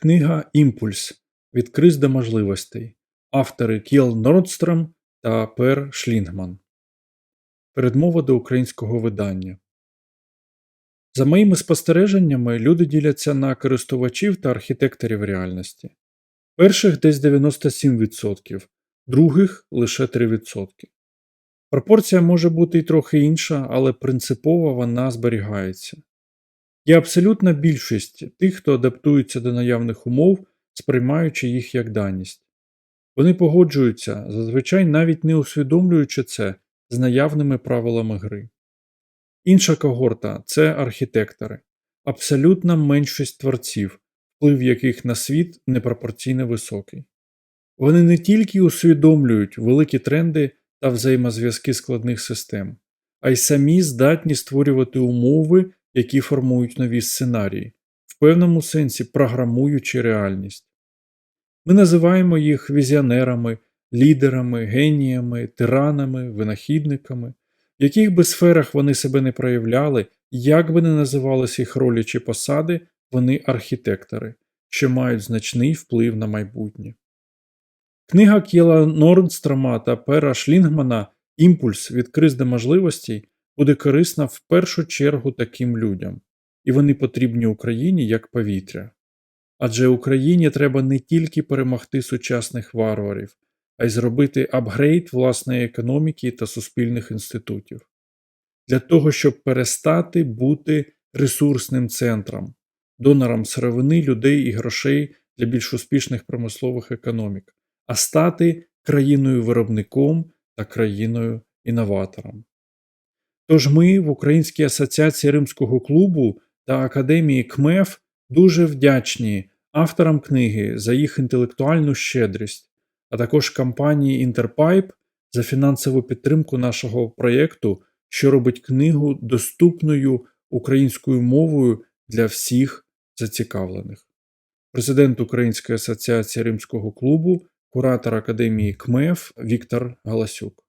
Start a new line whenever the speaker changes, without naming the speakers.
Книга Імпульс від криз до можливостей. Автори Кіл Нордстром та Пер Шлінгман. Передмова до українського видання. За моїми спостереженнями, люди діляться на користувачів та архітекторів реальності. Перших десь 97%, других лише 3%. Пропорція може бути й трохи інша, але принципово вона зберігається. Є абсолютна більшість тих, хто адаптується до наявних умов, сприймаючи їх як даність. Вони погоджуються, зазвичай навіть не усвідомлюючи це з наявними правилами гри. Інша когорта це архітектори, абсолютна меншість творців, вплив яких на світ непропорційно високий. Вони не тільки усвідомлюють великі тренди та взаємозв'язки складних систем, а й самі здатні створювати умови, які формують нові сценарії, в певному сенсі програмуючи реальність. Ми називаємо їх візіонерами, лідерами, геніями, тиранами, винахідниками, в яких би сферах вони себе не проявляли, як би не називалися їх ролі чи посади, вони архітектори, що мають значний вплив на майбутнє. Книга Кіла Норнстрома та Пера Шлінгмана Імпульс від криз до можливостей буде корисна в першу чергу таким людям, і вони потрібні Україні як повітря. Адже Україні треба не тільки перемогти сучасних варварів, а й зробити апгрейд власної економіки та суспільних інститутів для того, щоб перестати бути ресурсним центром, донором сировини, людей і грошей для більш успішних промислових економік, а стати країною виробником та країною інноватором. Тож ми в Українській асоціації Римського клубу та Академії КМЕФ дуже вдячні авторам книги за їх інтелектуальну щедрість, а також компанії Interpipe за фінансову підтримку нашого проєкту, що робить книгу доступною українською мовою для всіх зацікавлених. Президент Української асоціації Римського клубу, куратор Академії КМЕФ Віктор Галасюк.